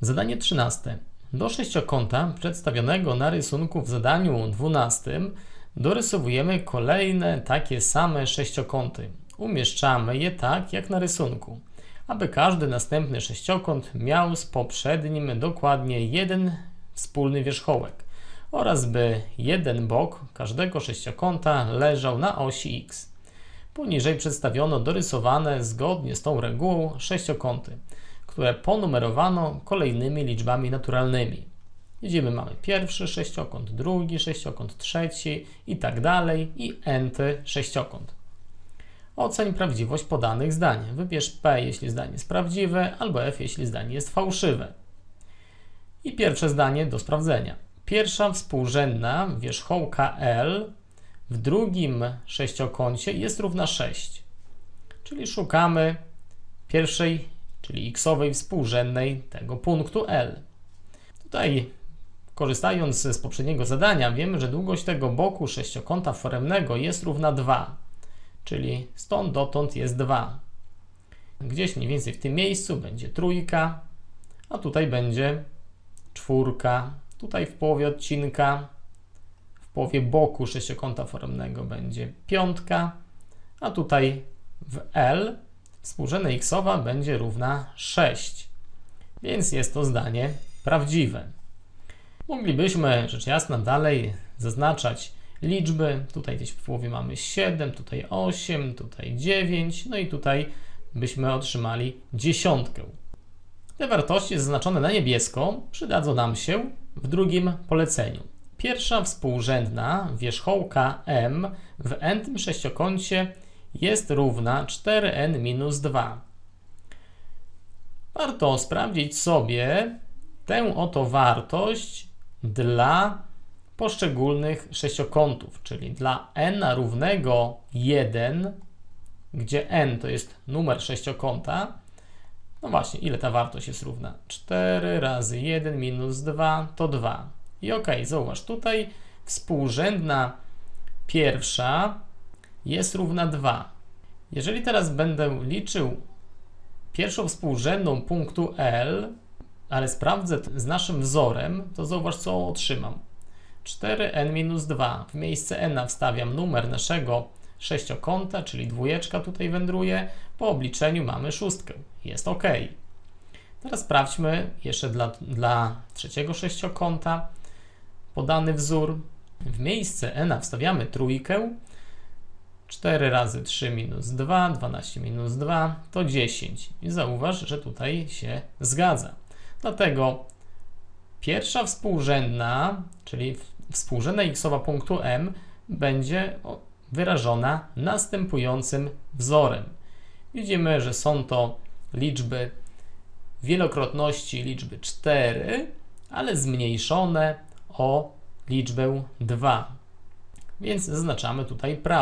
Zadanie 13. Do sześciokąta przedstawionego na rysunku w zadaniu 12 dorysowujemy kolejne takie same sześciokąty. Umieszczamy je tak jak na rysunku, aby każdy następny sześciokąt miał z poprzednim dokładnie jeden wspólny wierzchołek oraz by jeden bok każdego sześciokąta leżał na osi x. Poniżej przedstawiono dorysowane zgodnie z tą regułą sześciokąty, które ponumerowano kolejnymi liczbami naturalnymi. Widzimy, mamy pierwszy sześciokąt, drugi sześciokąt, trzeci i tak dalej i enty sześciokąt. Oceń prawdziwość podanych zdań. Wybierz P, jeśli zdanie jest prawdziwe, albo F, jeśli zdanie jest fałszywe. I pierwsze zdanie do sprawdzenia. Pierwsza współrzędna wierzchołka L w drugim sześciokącie jest równa 6. Czyli szukamy pierwszej, czyli xowej współrzędnej tego punktu L. Tutaj, korzystając z poprzedniego zadania, wiemy, że długość tego boku sześciokąta foremnego jest równa 2. Czyli stąd dotąd jest 2. Gdzieś mniej więcej w tym miejscu będzie trójka, a tutaj będzie czwórka. Tutaj w połowie odcinka w połowie boku sześciokąta foremnego będzie piątka, a tutaj w L współrzędna xowa będzie równa 6. Więc jest to zdanie prawdziwe. Moglibyśmy rzecz jasna dalej zaznaczać liczby. Tutaj gdzieś w połowie mamy 7, tutaj 8, tutaj 9, no i tutaj byśmy otrzymali dziesiątkę. Te wartości zaznaczone na niebiesko przydadzą nam się w drugim poleceniu. Pierwsza współrzędna wierzchołka m w n sześciokącie jest równa 4n minus 2. Warto sprawdzić sobie tę oto wartość dla poszczególnych sześciokątów, czyli dla n równego 1, gdzie n to jest numer sześciokąta. No właśnie, ile ta wartość jest równa? 4 razy 1 minus 2 to 2. I ok, zauważ, tutaj współrzędna pierwsza jest równa 2. Jeżeli teraz będę liczył pierwszą współrzędną punktu L, ale sprawdzę z naszym wzorem, to zauważ, co otrzymam. 4n minus 2. W miejsce n wstawiam numer naszego sześciokąta, czyli dwójeczka tutaj wędruje. Po obliczeniu mamy szóstkę. Jest ok. Teraz sprawdźmy jeszcze dla, dla trzeciego sześciokąta podany wzór. W miejsce n wstawiamy trójkę. 4 razy 3 minus 2, 12 minus 2 to 10. I zauważ, że tutaj się zgadza. Dlatego pierwsza współrzędna, czyli współrzędna xowa punktu m, będzie wyrażona następującym wzorem. Widzimy, że są to liczby wielokrotności liczby 4, ale zmniejszone o liczbę 2. Więc zaznaczamy tutaj prawdę.